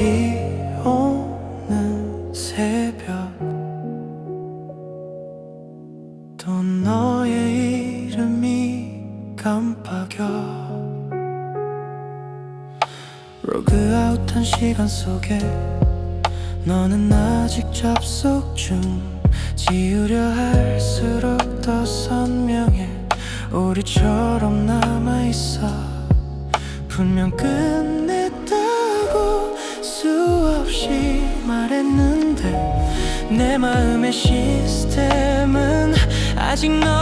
비 오는 새벽. 또 너의 이름이 깜빡여. 로그아웃한 시간 속에 너는 아직 접속 중. 지우려 할수록 더 선명해. 우리처럼 남아있어. 분명 끝 없이 말했는데 내 마음의 시스템은 아직 찾아